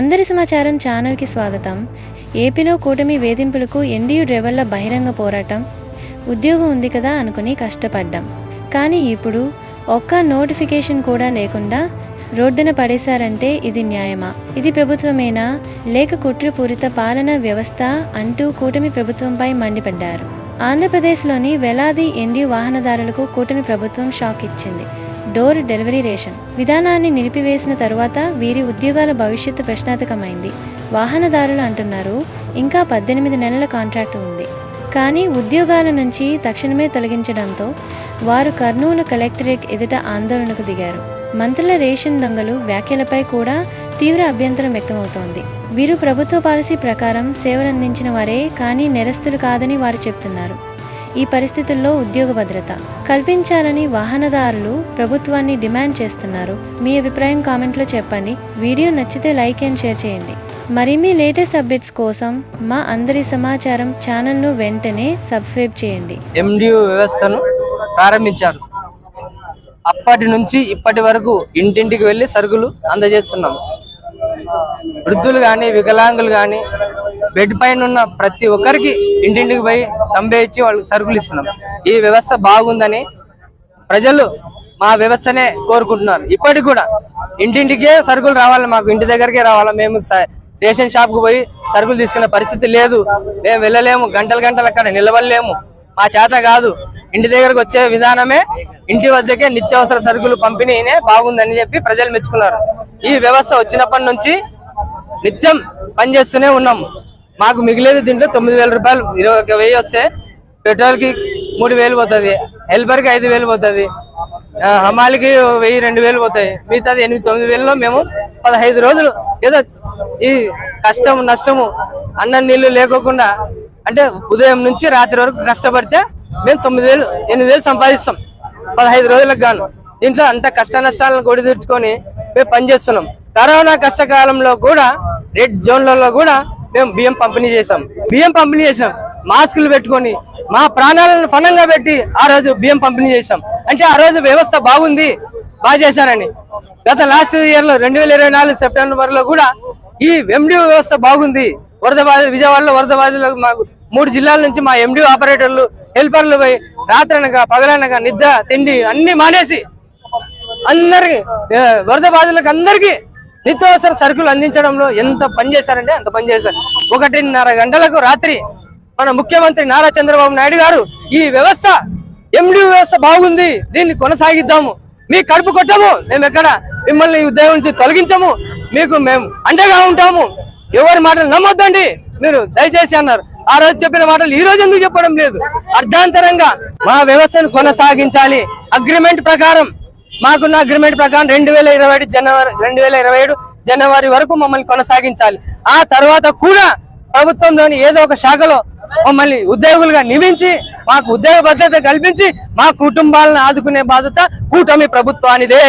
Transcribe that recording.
అందరి సమాచారం ఛానల్కి స్వాగతం. ఏపీలో కూటమి వేధింపులకు ఎన్డీయూ డ్రైవర్ల బహిరంగ పోరాటం. ఉద్యోగం ఉంది కదా అనుకుని కష్టపడ్డాం. కానీ ఇప్పుడు ఒక్క నోటిఫికేషన్ కూడా లేకుండా రోడ్డున పడేశారంటే ఇది న్యాయమా? ఇది ప్రభుత్వమేనా? లేక కుట్రపూరిత పాలనా వ్యవస్థ అంటూ కూటమి ప్రభుత్వంపై మండిపడ్డారు. ఆంధ్రప్రదేశ్లోని వేలాది ఎన్డీ వాహనదారులకు కూటమి ప్రభుత్వం షాక్ ఇచ్చింది. Door delivery ration. విధానాన్ని నిలిపివేసిన తరువాత వీరి ఉద్యోగాల భవిష్యత్తు ప్రశ్నార్థకమైంది. వాహనదారులు అంటున్నారు ఇంకా పద్దెనిమిది నెలల కాంట్రాక్ట్ ఉంది. కానీ ఉద్యోగాల నుంచి తక్షణమే తొలగించడంతో వారు కర్నూలు కలెక్టరేట్ ఎదుట ఆందోళనకు దిగారు. మంత్రుల రేషన్ దొంగలు వ్యాఖ్యలపై కూడా తీవ్ర అభ్యంతరం వ్యక్తమవుతోంది. వీరు ప్రభుత్వ పాలసీ ప్రకారం సేవలందించిన వారే కానీ నెరస్తులు కాదని వారు చెప్తున్నారు. ఈ పరిస్థితుల్లో ఉద్యోగ భద్రత. కల్పించాలని వాహనదారులు ప్రభుత్వాన్ని డిమాండ్ చేస్తున్నారు. మీ అభిప్రాయం కామెంట్లో చెప్పండి. వీడియో నచ్చితే లైక్ అండ్ షేర్ చేయండి. మరిన్ని లేటెస్ట్ అప్డేట్స్ కోసం మా అందరి సమాచారం ఛానల్ను వెంటనే సబ్స్క్రైబ్ చేయండి. ఎండియూ వ్యవస్థను ప్రారంభించారు. అప్పటి నుంచి ఇప్పటి వరకు ఇంటింటికి వెళ్ళి సరుకులు అందజేస్తున్నాం. వృద్ధులు కానీ వికలాంగులు కానీ బెడ్ పైన ఉన్న ప్రతి ఒక్కరికి ఇంటింటికి పోయి తంబే ఇచ్చి వాళ్ళకి సరుకులు ఇస్తున్నాం. ఈ వ్యవస్థ బాగుందని ప్రజలు మా వ్యవస్థనే కోరుకుంటున్నారు. ఇప్పటికి కూడా ఇంటింటికే సరుకులు రావాలి మాకు ఇంటి దగ్గరికే రావాలి. మేము స- రేషన్ షాప్కు పోయి సరుకులు తీసుకునే పరిస్థితి లేదు. మేము వెళ్ళలేము గంటలు గంటలు అక్కడ నిలవలేము మా చేత కాదు. ఇంటి దగ్గరకు వచ్చే విధానమే ఇంటి వద్దకే నిత్యావసర సరుకులు పంపిణీనే బాగుందని చెప్పి ప్రజలు మెచ్చుకున్నారు. ఈ వ్యవస్థ వచ్చినప్పటి నుంచి నిత్యం పనిచేస్తూనే ఉన్నాము మాకు మిగిలేదు దీంట్లో తొమ్మిది వేల రూపాయలు ఇరవై ఒక వెయ్యి వస్తే పెట్రోల్కి మూడు వేలు పోతుంది హెల్పర్కి ఐదు వేలు పోతుంది హమాలికి వెయ్యి రెండు వేలు పోతాయి మిగతాది ఎనిమిది తొమ్మిది వేలలో మేము పదహైదు రోజులు ఏదో ఈ కష్టం నష్టము అన్నం నీళ్ళు లేకోకుండా అంటే ఉదయం నుంచి రాత్రి వరకు కష్టపడితే మేము తొమ్మిది వేలు ఎనిమిది వేలు సంపాదిస్తాం. పదహైదు రోజులకు గాను. దీంట్లో అంత కష్ట నష్టాలను కొడి తీర్చుకొని మేము పనిచేస్తున్నాం. కరోనా కష్టకాలంలో కూడా రెడ్ జోన్లలో కూడా మేము బియ్యం పంపిణీ చేసాం బియ్యం పంపిణీ చేసాం మాస్కులు పెట్టుకొని మా ప్రాణాలను ఫలంగా పెట్టి ఆ రోజు బియ్యం పంపిణీ చేసాం అంటే ఆ రోజు వ్యవస్థ బాగుంది బాగా చేశారని. గత లాస్ట్ ఇయర్లో రెండు వేల ఇరవై నాలుగు సెప్టెంబర్లో కూడా ఈ ఎండి వ్యవస్థ బాగుంది. వరద బాధ విజయవాడలో వరద బాధలో మాకు మూడు జిల్లాల నుంచి మా ఎండి ఆపరేటర్లు హెల్పర్లు పోయి రాత్రనగా పగలనగా నిద్ర తిండి అన్ని మానేసి అందరికి వరద బాధితులకు అందరికీ నిత్యావసర సరుకులు అందించడంలో ఎంత పని చేశారంటే అంత పని చేశారు. ఒకటిన్నర గంటలకు రాత్రి మన ముఖ్యమంత్రి నారా చంద్రబాబు నాయుడు గారు ఈ వ్యవస్థ ఎండి వ్యవస్థ బాగుంది దీన్ని కొనసాగిద్దాము. మీ కడుపు కొట్టము మేము ఎక్కడ మిమ్మల్ని ఉద్యోగం నుంచి తొలగించము మీకు మేము అండగా ఉంటాము. ఎవరి మాటలు నమ్మొద్దండి మీరు దయచేసి అన్నారు. ఆ రోజు చెప్పిన మాటలు ఈ రోజు ఎందుకు చెప్పడం లేదు? అర్ధాంతరంగా మా వ్యవస్థను కొనసాగించాలి. అగ్రిమెంట్ ప్రకారం మాకున్న అగ్రిమెంట్ ప్రకారం రెండు వేల ఇరవై ఏడు జనవరి రెండు వేల ఇరవై ఏడు జనవరి వరకు మమ్మల్ని కొనసాగించాలి. ఆ తర్వాత కూడా ప్రభుత్వంలోని ఏదో ఒక శాఖలో మమ్మల్ని ఉద్యోగులుగా నియమించి మాకు ఉద్యోగ భద్రత కల్పించి మా కుటుంబాలను ఆదుకునే బాధ్యత కూటమి ప్రభుత్వానిదే.